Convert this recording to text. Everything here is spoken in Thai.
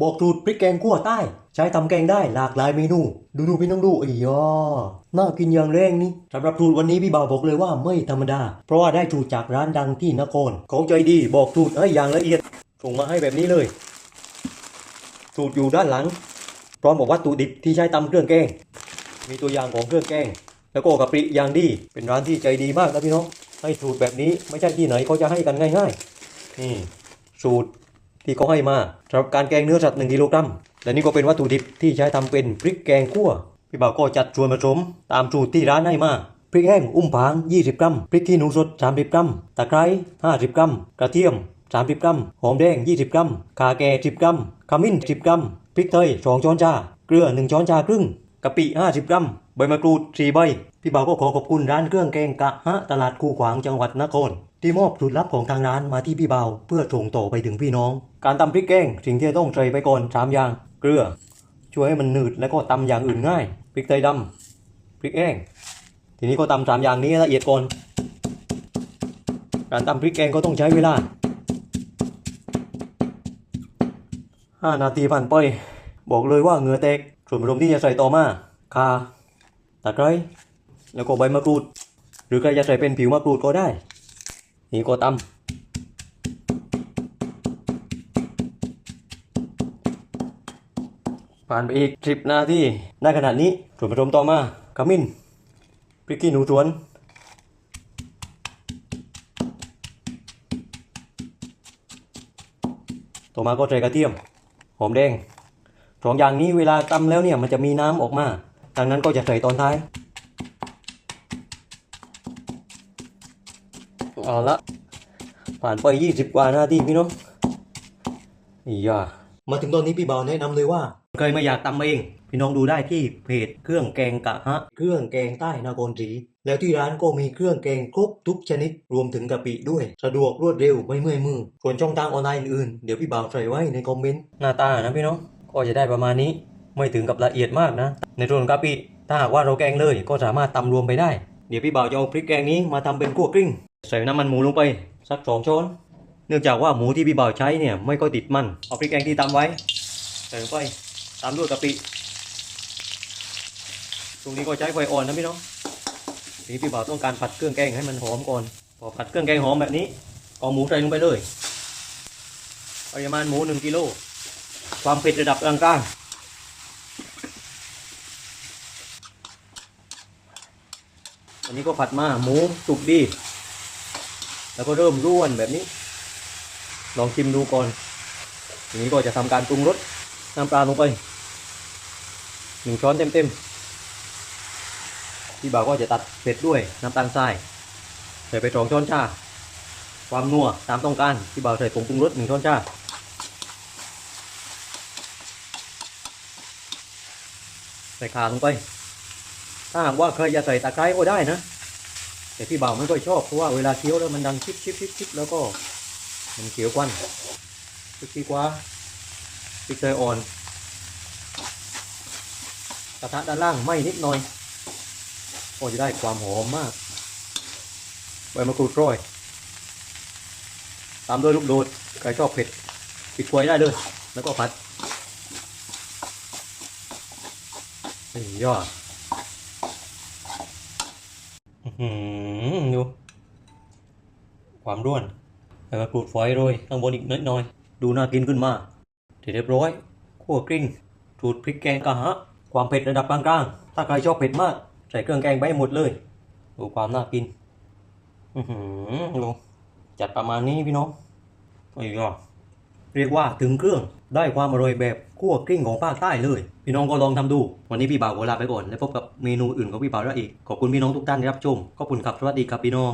บอกสูตรพริกแกงขั่วใต้ ใช้ทำแกงได้หลากหลายเมนู ดูดูพี่น้องดูอ้ยอน่ากินอย่างแรงนี่สำหรับสูตรวันนี้พี่บ่าวบอกเลยว่าไม่ธรรมดา เพราะว่าได้สูตรจากร้านดังที่นคร ของใจดีบอกสูตรให้อย่างละเอียดส่งมาให้แบบนี้เลยสูตรอยู่ด้านหลัง พร้อมกับวัตถุดิบที่ใช้ตำเครื่องแกง มีตัวอย่างของเครื่องแกง แล้วก็กะปิอย่างดี เป็นร้านที่ใจดีมากนะพี่น้องให้สูตรแบบนี้ไม่ใช่ที่ไหนเขาจะให้กันง่าย ๆ นี่สูตร ที่เขาให้มาสำหรับการแกงเนื้อสัตว์1กิโลกรัมและนี่ก็เป็นวัตถุดิบที่ใช้ทำเป็นพริกแกงคั่วพี่บ่าวก็จัดส่วนผสมตามสูตรที่ร้านให้มาพริกแห้งอุ้มผาง 20 กรัม พริกขี้หนูสด 30 กรัม ตะไคร้ 50 กรัม กระเทียม 30 กรัม หอมแดง 20 กรัม ข่าแก่ 10 กรัม ขมิ้น 10 กรัม พริกไทย 2 ช้อนชา เกลือ 1 ช้อนชาครึ่ง กะปิ 50 กรัม ใบมะกรูด 4 ใบ พี่บ่าวก็ขอขอบคุณร้านเครื่องแกงกะฮะ ตลาดคูขวางจังหวัดนคร ที่มอบสูตรลับของทางร้านมาที่พี่เบาเพื่อส่งต่อไปถึงพี่น้อง การตำพริกแกงสิ่งที่ต้องใส่ไปก่อนสามอย่าง เกลือ ช่วยให้มันหนืดแล้วก็ตำอย่างอื่นง่ายพริกไทยดำพริกแห้งทีนี้ก็ตำสามอย่างนี้ละเอียดก่อนการตำพริกแกงก็ต้องใช้เวลา5นาทีผ่านไป บอกเลยว่าเหงื่อแตกส่วนผสมที่จะใส่ต่อมาข่าตะไคร้แล้วก็ใบมะกรูด หรือใครจะใส่เป็นผิวมะกรูดก็ได้ นี่ก็ตำผ่านไปอีก10นาทีได้ขนาดนี้ส่วนผสมต่อมาขมิ้นพริกขี้หนูสวน ต่อมาก็ใส่กระเทียม หอมแดงสองอย่างนี้เวลาตำแล้วเนี่ยมันจะมีน้ำออกมาดังนั้นก็จะใส่ตอนท้าย เอาละผ่านไป20กว่านาทีพี่น้องอีย่ามาถึงตอนนี้พี่บ่าวแนะนำเลยว่าใครไม่อยากตำเอง พี่น้องดูได้ที่เพจเครื่องแกงกะฮะ เครื่องแกงใต้นครศรีแล้วที่ร้านก็มีเครื่องแกงครบทุกชนิดรวมถึงกะปิด้วย สะดวกรวดเร็วไม่เมื่อยมือส่วนช่องทางออนไลน์อื่นๆเดี๋ยวพี่บ่าวใส่ไว้ในคอมเมนต์หน้าตานะพี่น้องก็จะได้ประมาณนี้ไม่ถึงกับละเอียดมากนะ ในส่วนกะปิถ้าหากว่าเราแกงเลยก็สามารถตำรวมไปได้ เดี๋ยวพี่บ่าวจะเอาพริกแกงนี้มาทำเป็นคั่วกลิ้ง ใส่น้ำมันหมูลงไปสักสองช้อน เนื่องจากว่าหมูที่พี่บ่าวใช้เนี่ยไม่ก็ติดมัน เอาพริกแกงที่ตำไว้ ใส่ลงไปตามด้วยกะปิตรงนี้ก็ใช้ไฟอ่อนนะพี่น้องทีพี่บ่าวต้องการผัดเครื่องแกงให้มันหอมก่อน พอผัดเครื่องแกงหอมแบบนี้เอาหมูใส่ลงไปเลยปริมาณหมูหนึ่งกิโล ความเผ็ดระดับกลางๆอันนี้ก็ผัดมาหมูสุกดี แล้วก็เริ่มร่วนแบบนี้ ลองชิมดูก่อนทีนี้ก็จะทำการปรุงรสน้ำปลาลงไปหนึ่งช้อนเต็มๆพี่บ่าวก็จะตัดเผ็ดด้วยน้ำตาลทรายใส่ไปสองช้อนชา ความนัวตามต้องการพี่บ่าวใส่ผงปรุงรสหนึ่งช้อนชาใส่ขาลงไป ถ้าหากว่าใครจะใส่ตะไคร้ก็ได้นะ แต่พี่บ่าวไม่ค่อยชอบเพราะว่าเวลาเคี้ยวแล้วมันดังชิบชิบชิบชิบแล้วก็มันเขียวควันพริกขี้กวาพริกไทยอ่อนกระทะด้านล่างไหม้นิดหน่อยก็จะได้ความหอมมากใบมะกรูดโรยตามด้วยลูกโดดใครชอบเผ็ดปิดไฟได้เลย แล้วก็ผัดนี่ยอด อื้อหือดู ความร่วนใบมะกรูดฝอยโรยข้างบนอีกนิดหน่อย ดูน่ากินขึ้นมาเสร็จเรียบร้อยคั่วกลิ้งสูตรพริกแกงกะฮะ ความเผ็ดระดับกลางๆ ถ้าใครชอบเผ็ดมาก ใส่เครื่องแกงไปหมดเลย ดูความน่ากิน อือหือดูจัดประมาณนี้พี่น้อง โอ้ยก็ เรียกว่าถึงเครื่องได้ความอร่อยแบบคั่วกลิ้งของภาคใต้เลย พี่น้องก็ลองทำดู วันนี้พี่บ่าวขอลาไปก่อน แล้วพบกับเมนูอื่นของพี่บ่าวได้อีก ขอบคุณพี่น้องทุกท่านที่รับชมขอบคุณครับสวัสดีครับพี่น้อง